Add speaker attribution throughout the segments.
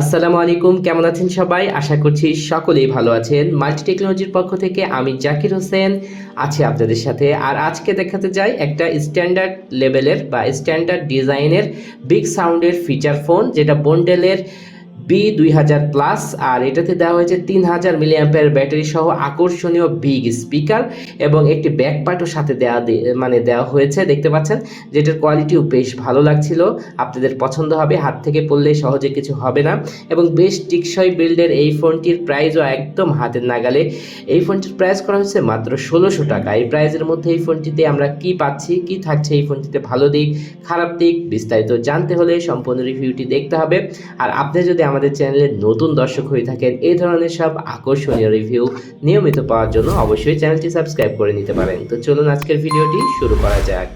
Speaker 1: আসসালামু আলাইকুম, কেমন আছেন সবাই? আশা করছি সকলেই ভালো আছেন। মাল্টি টেকনোলজির পক্ষ থেকে আমি জাকির হোসেন আছি আপনাদের সাথে। আর আজকে দেখাতে যাই একটা স্ট্যান্ডার্ড লেভেলের বা স্ট্যান্ডার্ড ডিজাইনের বিগ সাউন্ডের ফিচার ফোন যেটা বন্ডেলের বি দুই হাজার প্লাস আর এটাতে দেওয়া হয়েছে তিন হাজার মিলি অ্যাম্পের ব্যাটারি সহ আকর্ষণীয় বিগ স্পিকার এবং একটি ব্যাক ব্যাকপার্টও সাথে দেওয়া মানে দেওয়া হয়েছে, দেখতে পাচ্ছেন? যেটার কোয়ালিটিও বেশ ভালো লাগছিল। আপনাদের পছন্দ হবে, হাত থেকে পড়লে সহজে কিছু হবে না। এবং বেশ টিকসই বিল্ডের এই ফোনটির প্রাইসও একদম হাতের নাগালে। এই ফোনটির প্রাইস করা হয়েছে মাত্র ষোলোশো টাকা। এই প্রাইসের মধ্যে এই ফোনটিতে আমরা কি পাচ্ছি, কি থাকছে এই ফোনটিতে ভালো দিক, খারাপ দিক বিস্তারিত জানতে হলে সম্পূর্ণ রিভিউটি দেখতে হবে। আর আপনি যদি আমাদের চ্যানেলে নতুন দর্শক হয়ে থাকেন, এই ধরনের সব আকর্ষণীয় রিভিউ নিয়মিত পাওয়ার জন্য অবশ্যই চ্যানেলটি সাবস্ক্রাইব করে নিতে পারেন। তো চলুন আজকের ভিডিওটি শুরু করা যাক।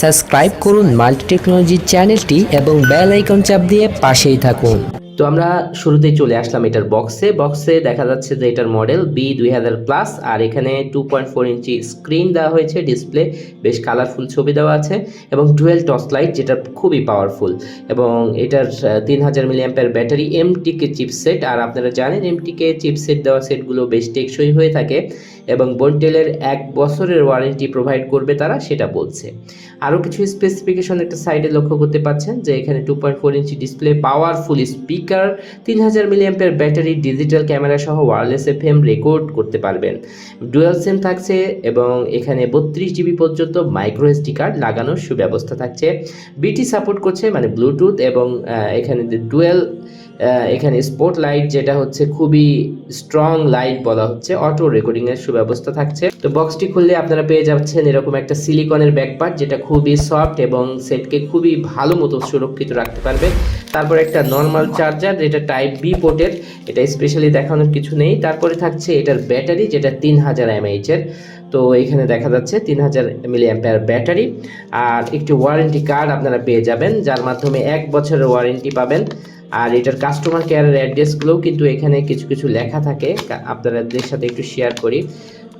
Speaker 2: সাবস্ক্রাইব করুন মাল্টি টেকনোলজির চ্যানেলটি এবং বেল আইকন চাপ দিয়ে পাশেই থাকুন।
Speaker 1: তো আমরা শুরুতেই চলে আসলাম এটার বক্সে বক্সে দেখা যাচ্ছে যে এটার মডেল বি দুই হাজার প্লাস আর এখানে two point four inch screen দেওয়া হয়েছে ডিসপ্লে বেশ কালারফুল ছবি দেওয়া আছে, এবং টুয়েলভ টর্চ লাইট যেটা খুবই পাওয়ারফুল এবং এটার তিন হাজার মিলি অ্যাম্পের ব্যাটারি এমটিকে চিপসেট আর আপনারা জানেন এমটিকে চিপসেট দেওয়া সেটগুলো বেশ টেকসই হয়ে থাকে। এবং বন্টেলের এক বছরের ওয়ারেন্টি প্রোভাইড করবে তারা, সেটা বলছে। আরও কিছু স্পেসিফিকেশন একটা সাইডে লক্ষ্য করতে পাচ্ছেন যে এখানে two point four inch display powerful speaker তিন হাজার মিলিয়াম্পের ব্যাটারি ডিজিটাল ক্যামেরা সহ ওয়ারলেস এফ এম রেকর্ড করতে পারবেন। ডুয়াল সিম থাকছে এবং এখানে বত্রিশ জিবি পর্যন্ত মাইক্রো এসডি কার্ড লাগানোর সুব্যবস্থা থাকছে। বিটি সাপোর্ট করছে মানে ব্লুটুথ এবং এখানে ডুয়েল এখানে স্পট লাইট যেটা হচ্ছে খুবই স্ট্রং লাইট বলা হচ্ছে অটো রেকর্ডিং এর সুব্যবস্থা থাকছে। তো বক্সটি খুললে আপনারা পেয়ে যাচ্ছেন এরকম একটা সিলিকনের ব্যাকপার্ট যেটা খুবই সফট এবং সেটকে খুবই ভালো মতো সুরক্ষিত রাখতে পারবে। তারপর একটা নর্মাল চার্জার যেটা টাইপ বি পোর্টের এটা স্পেশালি দেখানোর কিছু নেই। তারপরে থাকছে এটার ব্যাটারি যেটা তিন হাজার এমএইচ এর। তো এখানে দেখা যাচ্ছে তিন হাজার মিলি অ্যাম্পেয়ার ব্যাটারি আর একটি ওয়ারেন্টি কার্ড আপনারা পেয়ে যাবেন, যার মাধ্যমে এক বছরের ওয়ারেন্টি পাবেন। আর এটার কাস্টমার কেয়ারের অ্যাড্রেসগুলোও কিন্তু এখানে কিছু কিছু লেখা থাকে। আপনাদের সাথে একটু শেয়ার করি।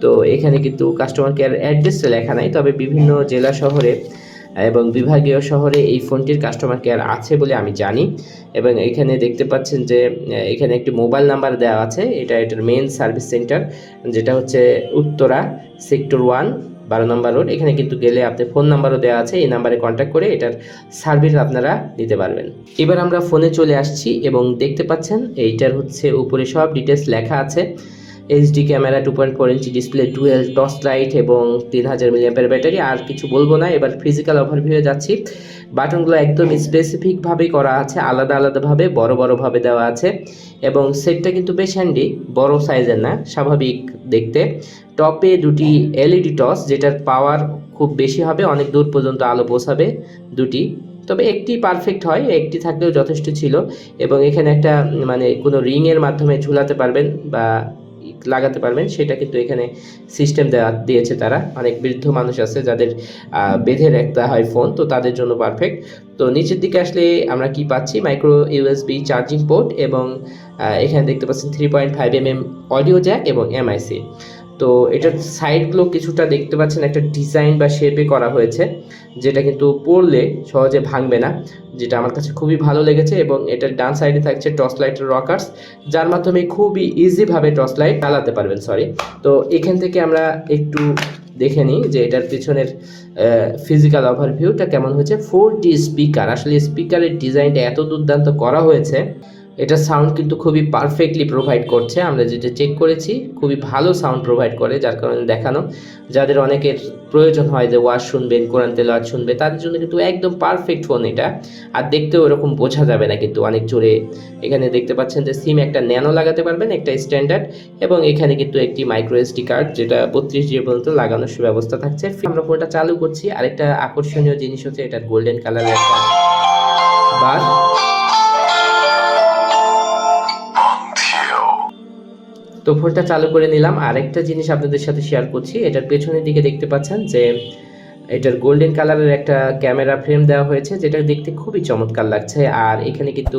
Speaker 1: তো এখানে কিন্তু কাস্টমার কেয়ার অ্যাড্রেসটা লেখা নাই, তবে বিভিন্ন জেলা শহরে এবং বিভাগীয় শহরে এই ফোনটির কাস্টমার কেয়ার আছে বলে আমি জানি। এবং এখানে দেখতে পাচ্ছেন যে এখানে একটি মোবাইল নাম্বার দেওয়া আছে। এটা এটার মেন সার্ভিস সেন্টার যেটা হচ্ছে উত্তরা সেক্টর ওয়ান বারো নম্বর রোড এখানে কিন্তু গেলে আপনি ফোন নাম্বারও দেওয়া আছে, এই নাম্বারে কন্ট্যাক্ট করে এটার সার্ভিস আপনারা নিতে পারবেন। এবার আমরা ফোনে চলে আসছি এবং দেখতে পাচ্ছেন, এইটার হচ্ছে উপরে সব ডিটেলস লেখা আছে। HD camera two point four inch display twelve torch light এবং তিন হাজার মিলিয়ামের ব্যাটারি আর কিছু বলব না, এবার ফিজিক্যাল ওভারভিউ যাচ্ছি। বাটনগুলো একদম স্পেসিফিকভাবে করা আছে, আলাদা আলাদাভাবে বড় বড়ভাবে দেওয়া আছে, এবং সেটটা কিন্তু বেশ হ্যান্ডি বড় সাইজের না, স্বাভাবিক দেখতে। টপে দুটি এলইডি টস যেটার পাওয়ার খুব বেশি হবে, অনেক দূর পর্যন্ত আলো পৌঁছাবে দুটি। তবে একটি পারফেক্ট হয়, একটি থাকলেও যথেষ্ট ছিল এবং এখানে একটা মানে কোনো রিংয়ের মাধ্যমে ঝুলাতে পারবেন বা লাগাতে পারবেন, সেটা কিন্তু এখানে সিস্টেম দেওয়া দিয়েছে তারা। অনেক বৃদ্ধ মানুষ আছে যাদের বেঁধে রাখতে হয় ফোন তো তাদের জন্য পারফেক্ট তো নিচের দিকে আসলে আমরা কি পাচ্ছি? মাইক্রো ইউএসবি চার্জিং পোর্ট এবং এখানে দেখতে পাচ্ছি three point five M M audio jack এবং এমআইসি তো এটার সাইডগুলো কিছুটা দেখতে পাচ্ছেন, একটা ডিজাইন বা শেপে করা হয়েছে, যেটা কিন্তু পড়লে সহজে ভাঙবে না, যেটা আমার কাছে খুবই ভালো লেগেছে এবং এটার ডান সাইডে থাকছে টর্চ লাইটের রকার্স, যার মাধ্যমে খুবই ইজিভাবে টর্চ লাইট চালাতে পারবেন সরি তো এখান থেকে আমরা একটু দেখে নিই যে এটার পিছনের ফিজিক্যাল ওভারভিউটা কেমন হয়েছে ফোর ডি স্পিকার আসলে স্পিকারের ডিজাইনটা এত দুর্দান্ত করা হয়েছে এটা সাউন্ড কিন্তু খুবই পারফেক্টলি প্রোভাইড করছে। আমরা যেটা চেক করেছি, খুবই ভালো সাউন্ড প্রোভাইড করে, যার কারণে দেখানো। যাদের অনেকের প্রয়োজন হয় যে ওয়াজ শুনবেন, কোরআন তেল তেলাওয়াত শুনবে, তাদের জন্য কিন্তু একদম পারফেক্ট ফোন এটা। আর দেখতেও এরকম বোঝা যাবে না কিন্তু অনেক জোরে। এখানে দেখতে পাচ্ছেন যে সিম একটা ন্যানো লাগাতে পারবেন, একটা স্ট্যান্ডার্ড এবং এখানে কিন্তু একটি মাইক্রো এসডি কার্ড যেটা বত্রিশ জিবি পর্যন্ত লাগানোর সুব্যবস্থা থাকছে। আমরা ফোনটা চালু করছি। আরেকটা আকর্ষণীয় জিনিস হচ্ছে, এটা গোল্ডেন কালারের একটা বার তো ফোনটা চালু করে নিলাম। আরেকটা জিনিস আপনাদের সাথে শেয়ার করছি, এটার পেছনের দিকে দেখতে পাচ্ছেন যে এটার গোল্ডেন কালারের একটা ক্যামেরা ফ্রেম দেওয়া হয়েছে, যেটা দেখতে খুবই চমৎকার লাগছে। আর এখানে কিন্তু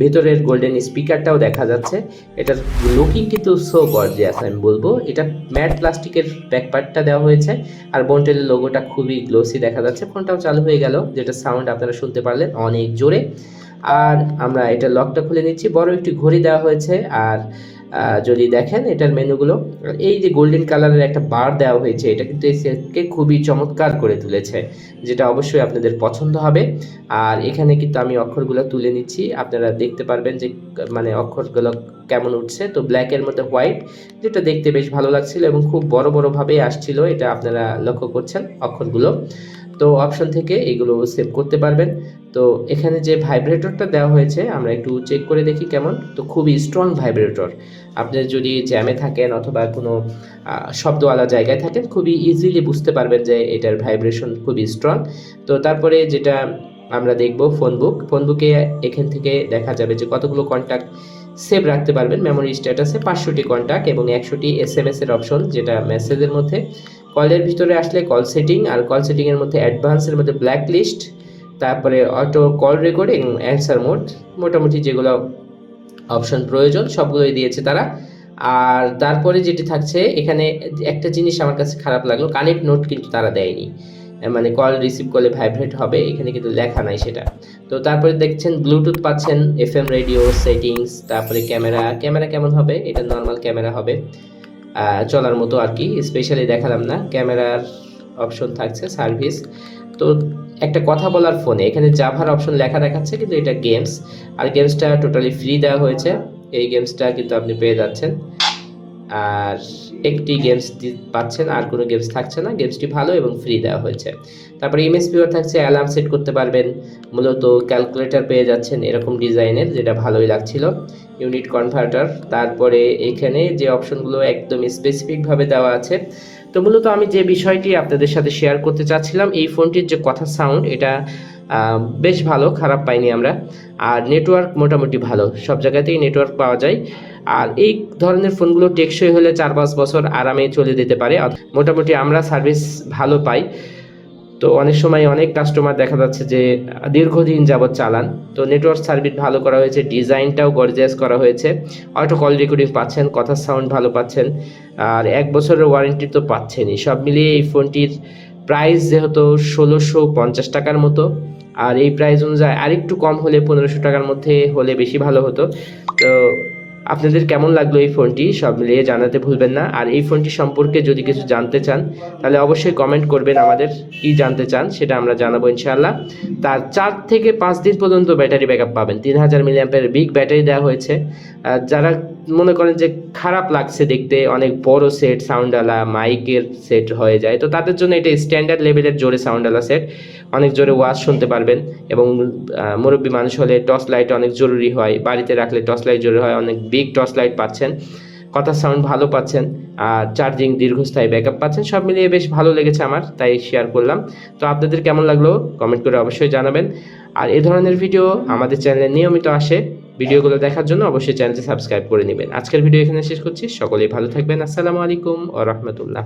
Speaker 1: ভেতরের গোল্ডেন স্পিকারটাও দেখা যাচ্ছে। এটার লুকিং কিন্তু সো গর্জিয়াস আমি বলব। এটা ম্যাট প্লাস্টিকের ব্যাকপার্টটা দেওয়া হয়েছে, আর বন্টেলের লোগোটা খুবই গ্লোসি দেখা যাচ্ছে। ফোনটাও চালু হয়ে গেল, যেটা সাউন্ড আপনারা শুনতে পারলেন অনেক জোরে। আর আমরা এটা লকটা খুলে নিচ্ছি। বড় একটি ঘড়ি দেওয়া হয়েছে, আর যদি দেখেন, এটার মেনুগুলো, এই যে গোল্ডেন কালারের একটা বার দেওয়া হয়েছে, এটা কিন্তু এই সেটকে খুবই চমৎকার করে তুলেছে, যেটা অবশ্যই আপনাদের পছন্দ হবে। আর এখানে কিন্তু আমি অক্ষরগুলো তুলে নিচ্ছি, আপনারা দেখতে পারবেন যে মানে অক্ষরগুলো কেমন উঠছে। তো ব্ল্যাকের মধ্যে হোয়াইট যেটা দেখতে বেশ ভালো লাগছিল এবং খুব বড় বড় ভাবে আসছিল, এটা আপনারা লক্ষ্য করছেন অক্ষরগুলো। তো অপশন থেকে এগুলো সেভ করতে পারবেন। তো এখানে যে ভাইব্রেটরটা দেওয়া হয়েছে, আমরা একটু চেক করে দেখি কেমন। তো খুবই স্ট্রং ভাইব্রেটর আপনি যদি জ্যামে থাকেন অথবা কোনো শব্দওয়ালা জায়গায় থাকেন, খুবই ইজিলি বুঝতে পারবেন যে এটার ভাইব্রেশন খুবই স্ট্রং তো তারপরে যেটা আমরা দেখব ফোন বুক ফোন বুকে এখান থেকে দেখা যাবে যে কতগুলো কন্ট্যাক্ট সেভ রাখতে পারবেন। মেমোরি স্ট্যাটাসে পাঁচশোটি কন্ট্যাক্ট এবং একশোটি এস এম এর অপশন যেটা মেসেজের মধ্যে। কলের ভিতরে আসলে কল সেটিং আর কল সেটিংয়ের মধ্যে অ্যাডভান্সের মধ্যে ব্ল্যাক লিস্ট তারপরে auto call recording answer mode মোটামুটি যেগুলো অপশন প্রয়োজন, সবগুলোই দিয়েছে তারা। আর তারপরে যেটি থাকছে, এখানে একটা জিনিস আমার কাছে খারাপ লাগল কানেক্ট নোট কিন্তু তারা দেয়নি। মানে কল রিসিভ করলে ভাইব্রেট হবে, এখানে কিন্তু লেখা নাই সেটা। তো তারপরে দেখছেন ব্লুটুথ পাচ্ছেন এফ এম রেডিও সেটিংস তারপরে ক্যামেরা। ক্যামেরা কেমন হবে? এটা নর্মাল ক্যামেরা হবে। চলার মতো আর কি স্পেশালি দেখালাম না। ক্যামেরার অপশন থাকছে সার্ভিস তো একটা কথা বলার ফোনে, এখানে জাভার অপশন লেখা দেখাচ্ছে, কিন্তু এটা গেমস আর গেমসটা টোটালি ফ্রি দেওয়া হয়েছে। এই গেমসটা কিন্তু আপনি পেয়ে যাচ্ছেন। আর একটি গেমস পাচ্ছেন, আর কোনো গেমস থাকছে না। গেমসটি ভালো এবং ফ্রি দেওয়া হয়েছে। তারপরে ভিউয়ার থাকছে অ্যালার্ম সেট করতে পারবেন। মূলত ক্যালকুলেটর পেয়ে যাচ্ছেন, এরকম ডিজাইনের যেটা ভালোই লাগছিল। ইউনিট কনভার্টার তারপরে এখানে যে অপশনগুলো একদম স্পেসিফিকভাবে দেওয়া আছে। তো মূলত আমি যে বিষয়টি আপনাদের সাথে শেয়ার করতে চাচ্ছিলাম, এই ফোনটির যে কথা সাউন্ড এটা বেশ ভালো, খারাপ পাইনি আমরা। আর নেটওয়ার্ক মোটামুটি ভালো, সব জায়গাতেই নেটওয়ার্ক পাওয়া যায়। আর এই ধরনের ফোনগুলো টেকসই হলে চার পাঁচ বছর আরামে চলে যেতে পারে। মোটামুটি আমরা সার্ভিস ভালো পাই। তো অনেক সময় অনেক কাস্টমার দেখা যাচ্ছে যে, দীর্ঘদিন যাবৎ চালান। তো নেটওয়ার্ক সার্ভিস ভালো করা হয়েছে ডিজাইনটাও গর্জিয়াস করা হয়েছে। অটো কল রেকর্ডিং পাচ্ছেন কথার সাউন্ড ভালো পাচ্ছেন। আর এক বছরের ওয়ারেন্টি তো পাচ্ছেনই। সব মিলিয়ে এই ফোনটির প্রাইস যেহেতু ষোলোশো পঞ্চাশ টাকার মতো, আর এই প্রাইস অনুযায়ী আরেকটু কম হলে পনেরোশো টাকার মধ্যে হলে বেশি ভালো হতো। তো আপনাদের কেমন লাগল এই ফোনটি সব মিলিয়ে জানাতে ভুলবেন না। আর এই ফোনটি সম্পর্কে যদি কিছু জানতে চান, তাহলে অবশ্যই কমেন্ট করবেন আমাদের কি জানতে চান, সেটা আমরা জানাব ইনশাআল্লাহ। তার চার থেকে পাঁচ দিন পর্যন্ত ব্যাটারি ব্যাকআপ পাবেন। তিন হাজার মিলিয়াম্পের বিগ ব্যাটারি দেওয়া হয়েছে। যারা মনে করেন যে খারাপ লাগছে দেখতে, অনেক বড় সেট সাউন্ডওয়ালা মাইকের সেট হয়ে যায়। তো তাদের জন্য এটা স্ট্যান্ডার্ড লেভেলের জোরে সাউন্ডওয়ালা সেট অনেক জোরে ওয়াজ শুনতে পারবেন এবং মুরব্বী মানুষ হলে টর্চ লাইট অনেক জরুরি হয়। বাড়িতে রাখলে টর্চ লাইট জরুরি হয়। অনেক বিগ টর্চ লাইট পাচ্ছেন। কথা সাউন্ড ভালো পাচ্ছেন। আর চার্জিং দীর্ঘস্থায়ী ব্যাকআপ পাচ্ছেন। সব মিলিয়ে বেশ ভালো লেগেছে আমার, তাই শেয়ার করলাম। তো আপনাদের কেমন লাগল? কমেন্ট করে অবশ্যই জানাবেন। আর এই ধরনের ভিডিও আমাদের চ্যানেলে নিয়মিত আসে। ভিডিওগুলো দেখার জন্য অবশ্যই চ্যানেলটি সাবস্ক্রাইব করে নেবেন। আজকের ভিডিও এখানে শেষ করছি। সকলেই ভালো থাকবেন। আসসালামু আলাইকুম ও রহমতুল্লাহ।